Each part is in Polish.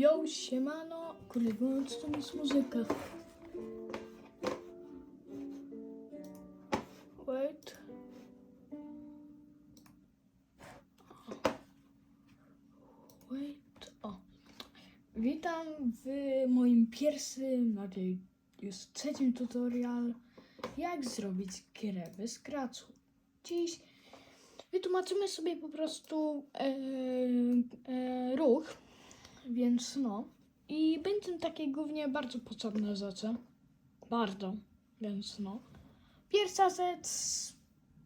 Yo, siemano. Kurde, wyłącz to jest muzyka. Wait. Wait. O. Witam w moim pierwszym, znaczy już trzecim tutorial, jak zrobić grę bez kracu. Dziś wytłumaczymy sobie po prostu e, e, ruch, więc no. I będą takie głównie bardzo potrzebne rzeczy. Bardzo, więc no. Pierwsza rzecz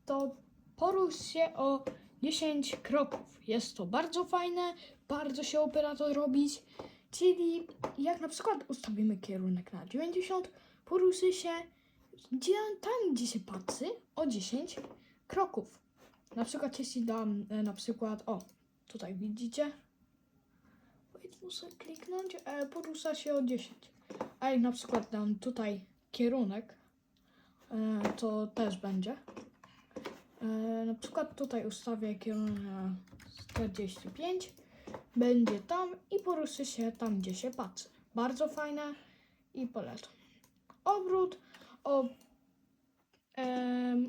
to porusz się o 10 kroków. Jest to bardzo fajne, bardzo się opera to robić. Czyli jak na przykład ustawimy kierunek na 90, poruszy się gdzie, tam, gdzie się patrzy, o 10 kroków. Na przykład jeśli dam e, na przykład, o, tutaj widzicie, Wait, muszę kliknąć, e, porusza się o 10. A jak na przykład dam tutaj kierunek, e, to też będzie. E, na przykład tutaj ustawię kierunek na 45, będzie tam i poruszy się tam, gdzie się patrzy. Bardzo fajne i polecam. Obrót o em,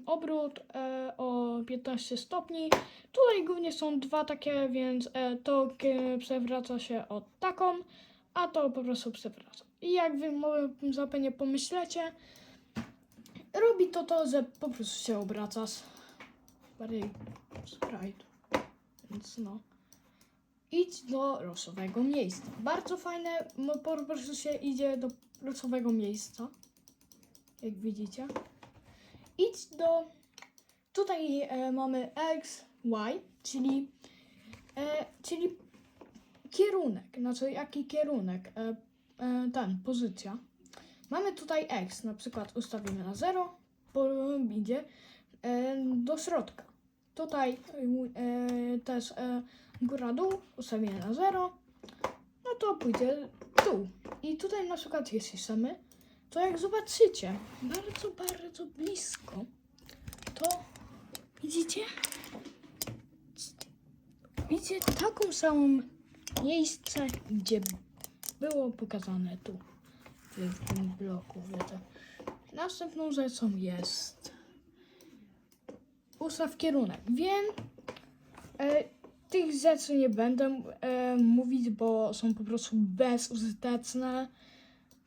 obrót e, o 15 stopni. Tutaj głównie są dwa takie, więc e, to e, przewraca się o taką, a to po prostu przewraca. I jak wy zapewne pomyślecie, robi to to, że po prostu się obracasz. Bardziej sprite. Więc no. Idź do losowego miejsca. Bardzo fajne, po prostu się idzie do losowego miejsca. Jak widzicie. Idź do. Tutaj e, mamy X, Y, czyli, e, czyli kierunek. Znaczy, jaki kierunek? E, e, ten, pozycja. Mamy tutaj X, na przykład ustawimy na 0, bo idzie e, do środka. Tutaj e, też e, góra-dół ustawimy na 0, no to pójdzie dół. I tutaj na przykład jeśli chcemy, to jak zobaczycie, bardzo, bardzo blisko, to widzicie? Widzicie taką samą miejsce, gdzie było pokazane tu, w, tym bloku. Następną rzeczą jest ustaw kierunek. Wiem, e, tych rzeczy nie będę e, mówić, bo są po prostu bezużyteczne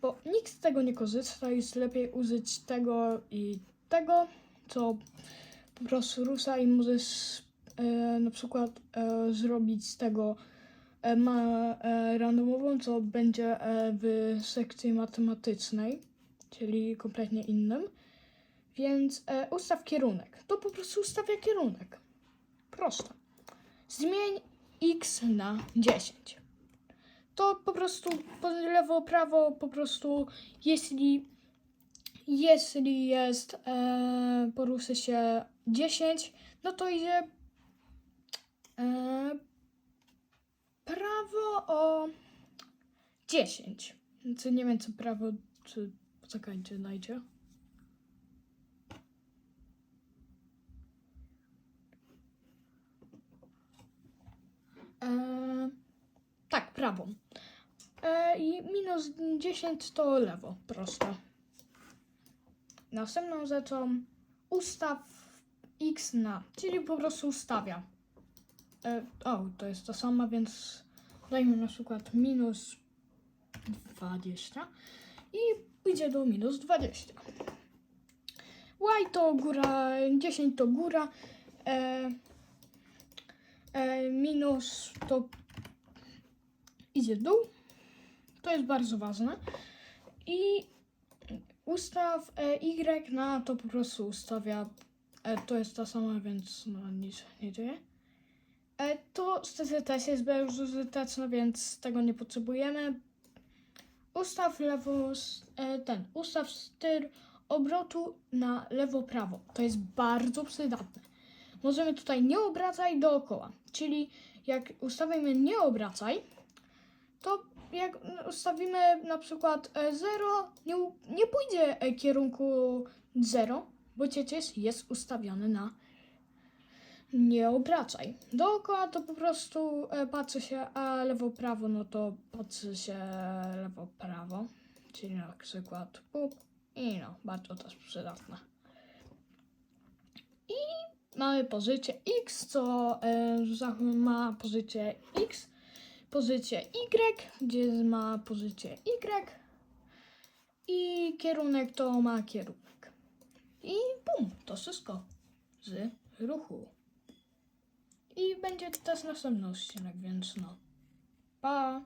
bo nikt z tego nie korzysta, jest lepiej użyć tego i tego, co po prostu rusza i możesz e, na przykład e, zrobić z tego e, ma, e, randomową, co będzie e, w sekcji matematycznej, czyli kompletnie innym. Więc e, ustaw kierunek. To po prostu ustawia kierunek. Proste. Zmień x na 10 to po prostu lewo, prawo, po prostu jeśli, jeśli jest, e, poruszy się 10, no to idzie e, prawo o 10. Czy nie wiem, co prawo, czy poczekajcie, dajcie. E, tak, prawą. E, I minus 10 to lewo, proste. Następną rzeczą ustaw x na, czyli po prostu ustawia. E, o, to jest to sama, więc dajmy na przykład minus 20 i idzie do minus 20. Y to góra, 10 to góra, e, e, minus to idzie w dół. To jest bardzo ważne. I ustaw e, Y na to po prostu ustawia. E, to jest ta sama, więc no, nic nie dzieje. E, to niestety też jest bezużyteczne, więc tego nie potrzebujemy. Ustaw lewo, ten, ustaw styr obrotu na lewo-prawo. To jest bardzo przydatne. Możemy tutaj nie obracaj dookoła, czyli jak ustawimy nie obracaj, to jak ustawimy na przykład 0, nie, u- nie pójdzie e, kierunku 0, bo przecież jest ustawiony na nie obracaj. Dookoła to po prostu e, patrzy się, a lewo-prawo, no to patrzy się lewo-prawo. Czyli na przykład pup i no, bardzo też przydatne. I mamy pozycję X, co e, za- ma pozycję X, pozycję Y, gdzie ma pozycję Y i kierunek to ma kierunek. I bum, to wszystko z ruchu. I będzie też następny odcinek, więc no. Pa!